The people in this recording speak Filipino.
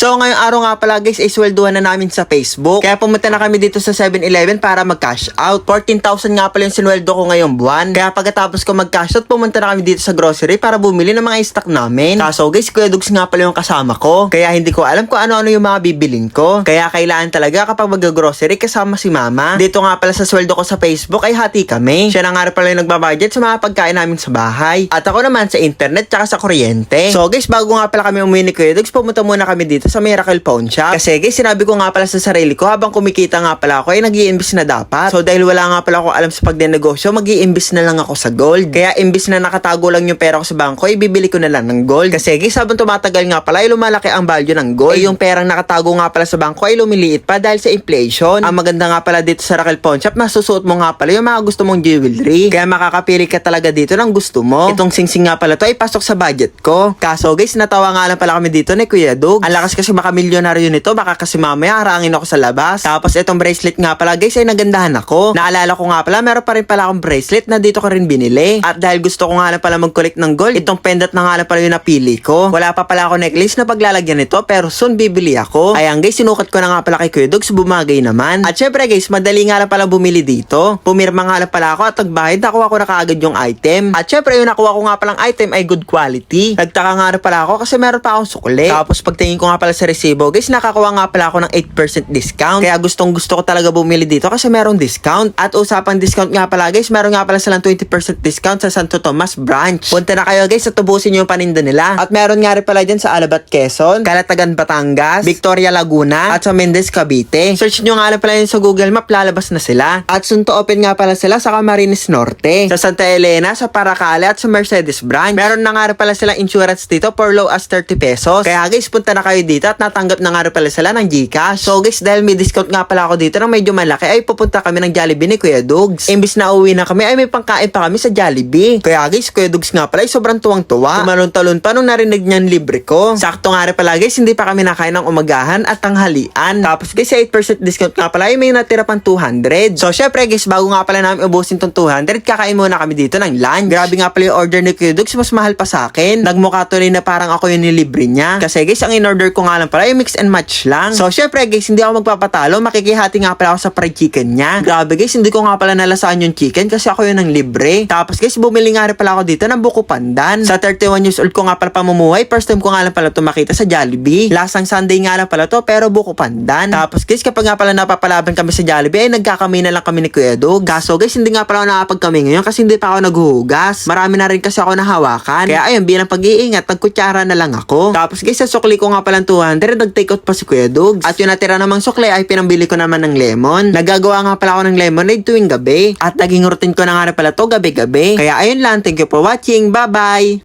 So ngayong araw nga pala guys, ay na namin sa Facebook. Kaya pumunta na kami dito sa 7-Eleven para mag-cash out. 14,000 nga pala yung sinweldo ko ngayong buwan. Kaya pagkatapos ko mag-cash out, pumunta na kami dito sa grocery para bumili ng mga stock namin. Kaso guys, Kuya Dugs nga pala yung kasama ko. Kaya hindi ko alam kung ano-ano yung mga bibilin ko. Kaya kailangan talaga kapag mag-grocery kasama si mama. Dito nga pala sa sweldo ko sa Facebook ay hati kami. Siya na nga pala yung nagbabudget sa mga pagkain namin sa bahay. At ako naman sa internet tsaka sa kuryente. So guys, bago nga pala kami umuwi ni Kuya Dugs, pumunta muna kami dito sa Miracle Pawn Shop. Kasi guys, sinabi ko nga pala sa sarili ko habang kumikita nga pala ako ay nag iimbis na dapat. So dahil wala nga pala ako alam sa pagdenegosyo, mag iimbis na lang ako sa gold. Kaya imbis na nakatago lang yung pera ko sa bangko, ay bibili ko na lang ng gold. Kasi guys, habang tumatagal nga pala ay lumalaki ang value ng gold. Eh, yung perang nakatago nga pala sa bangko ay lumiliit pa dahil sa inflation. Ang maganda nga pala dito sa Raquel Pawn Shop, masusuot mo nga pala yung mga gusto mong jewelry. Kaya makakapili ka talaga dito ng gusto mo. Itong singsing nga pala to ay pasok sa budget ko. Kaso guys, natawa nga lang pala kami dito ni Kuya Dog. Ang lakas kasi baka milyonaryo nito, baka kasi mamaya harangin ako sa labas. Tapos itong bracelet nga pala guys ay nagandahan ako. Naalala ko nga pala, meron pa rin pala akong bracelet na dito ko rin binili. At dahil gusto ko nga lang pala mag-collect ng gold, itong pendant na nga lang pala yung napili ko. Wala pa pala ako necklace na paglalagyan nito, pero soon bibili ako. Ayan guys, sinukat ko na nga pala kay Kuya Dogs, bumagay naman. At syempre guys, madali nga lang pala bumili dito. Pumirma nga lang pala ako at nagbayad, nakuha ko na kaagad yung item. At syempre yung nakuha ko nga palang item ay good quality. Nagtaka nga rin pala ako kasi meron pa akong sukli. Tapos pagtingin ko nga pala sa resibo, guys, nakakuha nga pala ako ng 8% discount. Kaya gustong gusto ko talaga bumili dito kasi merong discount. At usapang discount nga pala guys, meron nga pala silang 20% discount sa Santo Tomas branch. Punta na kayo guys at tubusin yung paninda nila. At meron nga rin pala dyan sa Alabat Quezon, Calatagan Batangas, Victoria Laguna, at sa Mendez Cavite. Search nyo nga lang pala yun sa Google Map, lalabas na sila. At soon to open nga pala sila sa Camarines Norte, sa Santa Elena, sa Paracale, at sa Mercedes branch. Meron na nga rin pala silang insurance dito for low as 30 pesos. Kaya guys, punta na kayo dito at natanggap na nga rin pala sila ng Gcash. So guys, dahil may discount nga pala ako dito na medyo malaki, ay pupunta kami ng Jollibee ni Kuya Dugs. Imbis na uwi na kami, ay may pangkain pa kami sa Jollibee. Kaya guys, Kuya Dugs nga pala ay sobrang tuwang-tuwa. Tumalon-talon pa nung narinig niyan libre ko. Sakto nga rin pala guys, hindi pa kami nakain ng umagahan at tanghalian. Tapos guys, sa 8% discount nga pala ay may natira pang 200. So syempre guys, bago nga pala namin ubusin tong 200, kakain muna kami dito ng lunch. Grabe nga pala yung order ni Kuya Dugs, mas mahal pa sa akin. Nagmukha tuloy na parang ako yung nilibre niya. Kasi guys, ang in-order ko nga lang pala ay mix and match lang. So syempre guys, hindi ako magpapatalo. Makikihati nga pala ako sa fried chicken niya. Grabe guys, hindi ko nga pala nalasaan yung chicken kasi ako yun ang libre. Tapos guys, bumili nga rin pala ako dito ng buko pandan. Sa 31 years old ko nga pala pamumuhay, first time ko nga lang pala ito sa Jollibee. Lasang Sunday nga lang pala to, pero buko pandan. Tapos guys, kapag nga pala napapalaban kami sa Jollibee, ay nagkakami na lang kami ni Kuya Dog. Kaso guys, hindi nga pala ako nakapagkami ngayon kasi hindi pa ako naghuhugas. Marami na rin kasi ako nahawakan. Kaya ayun, bilang pag-iingat, nagkutsara na lang ako. Tapos guys, sa sukli ko nga pala 200, nag-take out pa si Kuya Dogs. At yung natira namang sukli ay pinambili ko naman ng lemon. Nagagawa nga pala ako ng lemonade tuwing gabi. At naging routine ko na nga rin pala to gabi-gabi. Kaya ayun lang, thank you for watching. Bye-bye!